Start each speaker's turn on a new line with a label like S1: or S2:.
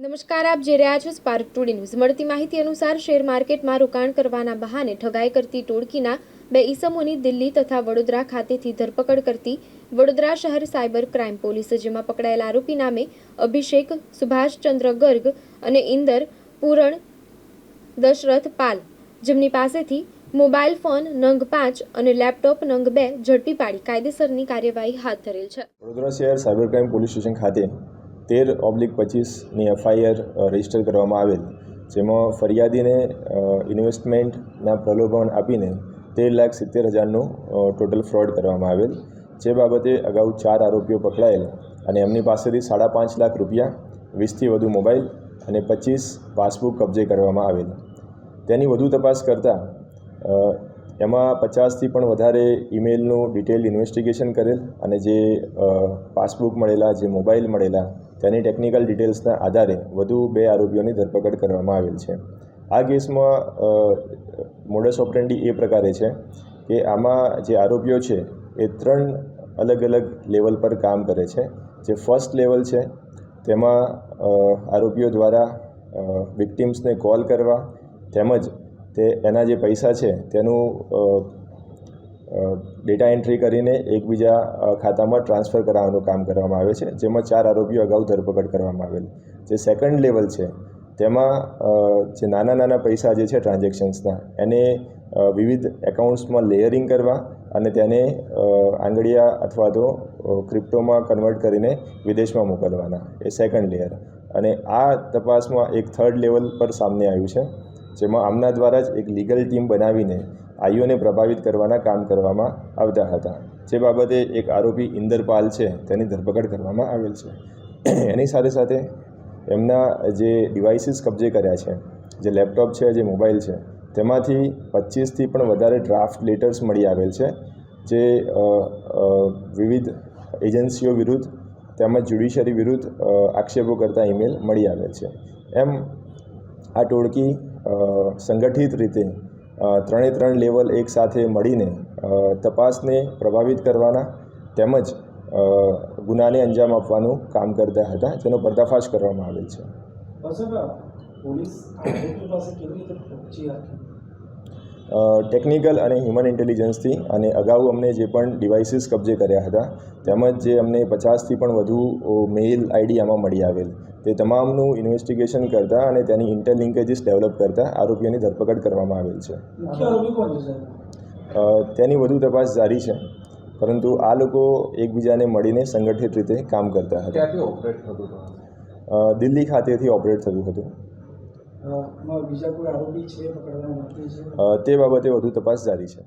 S1: નમસ્કાર, આપ જે રહ્યા છો સ્પાર્ક ટુડે ન્યૂઝ મળતી માહિતી અનુસાર શેર માર્કેટમાં રોકાણ કરવાના બહાને ઠગાઈ કરતી ટોળકીના બે ઈસમોની દિલ્હી તથા વડોદરા ખાતેથી ધરપકડ કરતી વડોદરા શહેર સાયબર ક્રાઇમ પોલીસે, જેમાં પકડાયેલ આરોપી નામે અભિષેક સુભાષચંદ્ર ગર્ગ અને ઇન્દર પૂરણ દશરથ પાલ. જેમની પાસેથી મોબાઈલ ફોન નંગ પાંચ અને લેપટોપ નંગ બે ઝડપી પાડી કાયદેસરની કાર્યવાહી હાથ ધરેલ છે.
S2: વડોદરા શહેર સાયબર ક્રાઇમ પોલીસ સ્ટેશન ખાતે તેર ઓબ્લિક પચીસની એફઆઈઆર રજિસ્ટર કરવામાં આવેલ, જેમાં ફરિયાદીને ઇન્વેસ્ટમેન્ટના પ્રલોભન આપીને તેર લાખ સિત્તેર હજારનું ટોટલ ફ્રોડ કરવામાં આવેલ. જે બાબતે અગાઉ ચાર આરોપીઓ પકડાયેલ અને એમની પાસેથી સાડા પાંચ લાખ રૂપિયા, વીસથી વધુ મોબાઈલ અને પચીસ પાસબુક કબજે કરવામાં આવેલ. તેની વધુ તપાસ કરતાં એમાં પચાસથી પણ વધારે ઈમેલનું ડિટેલ ઇન્વેસ્ટિગેશન કરેલ અને જે પાસબુક મળેલા, જે મોબાઈલ મળેલા તેની ટેકનિકલ ડિટેલ્સના આધારે વધુ બે આરોપીઓની ધરપકડ કરવામાં આવેલ છે. આ કેસમાં મોડસ ઓપરેન્ડી એ પ્રકારે છે કે આમાં જે આરોપીઓ છે, એ ત્રણ અલગ અલગ લેવલ પર કામ કરે છે. જે ફર્સ્ટ લેવલ છે, તેમાં આરોપીઓ દ્વારા વિક્ટિમ્સને કોલ કરવા, તેમજ તે એના જે પૈસા છે, તેનું ડેટા એન્ટ્રી કરીને એકબીજા ખાતામાં ટ્રાન્સફર કરાવવાનું કામ કરવામાં આવે છે. જેમાં ચાર આરોપીઓ અગાઉ ધરપકડ કરવામાં આવેલ. જે સેકન્ડ લેવલ છે, તેમાં જે નાના નાના પૈસા જે છે ટ્રાન્ઝેક્શન્સના, એને વિવિધ એકાઉન્ટ્સમાં લેયરિંગ કરવા અને તેને આંગળિયા અથવા તો ક્રિપ્ટોમાં કન્વર્ટ કરીને વિદેશમાં મોકલવાના. એ સેકન્ડ લેયર અને આ તપાસમાં એક થર્ડ લેવલ પર સામને આવ્યું છે, જેમાં આમના દ્વારા જ એક લીગલ ટીમ બનાવીને આઈઓને પ્રભાવિત કરવાના કામ કરવામાં આવતા હતા. જે બાબતે એક આરોપી ઇન્દરપાલ છે, તેની ધરપકડ કરવામાં આવેલ છે. એની સાથે સાથે એમના જે ડિવાઇસીસ કબજે કર્યા છે, જે લેપટોપ છે, જે મોબાઈલ છે, તેમાંથી પચીસથી પણ વધારે ડ્રાફ્ટ લેટર્સ મળી આવેલ છે, જે વિવિધ એજન્સીઓ વિરુદ્ધ તેમજ જ્યુડિશિયરી વિરુદ્ધ આક્ષેપો કરતા ઈમેલ મળી આવેલ છે. એમ આ ટોળકી સંગઠિત રીતે ત્રણે ત્રણ લેવલ એક સાથે મળીને તપાસને પ્રભાવિત કરવાના તેમજ ગુનાને અંજામ આપવાનું કામ કરતા હતા, જેનો પર્દાફાશ કરવામાં આવેલ છે.
S3: પોલીસ પાસે કેવી રીતે
S2: ટેકનિકલ અને હ્યુમન ઇન્ટેલિજન્સથી અને અગાઉ અમને જે પણ ડિવાઇસીસ કબજે કર્યા હતા તેમજ જે અમને પચાસથી પણ વધુ મેઇલ આઈડી આમાં મળી આવેલ. તે તમામનું ઇન્વેસ્ટિગેશન કરતા અને તેની ઇન્ટરલિંકેજીસ ડેવલપ કરતા આરોપીઓની ધરપકડ કરવામાં આવેલ છે. તેની વધુ તપાસ જારી છે. પરંતુ આ લોકો એકબીજાને મળીને સંગઠિત રીતે કામ કરતા હતા.
S4: ક્યાંથી ઓપરેટ થતું હતું?
S2: અ, દિલ્હી ખાતેથી ઓપરેટ થતું હતું.
S3: બીજા કોઈ
S2: તે બાબતે વધુ તપાસ જારી છે.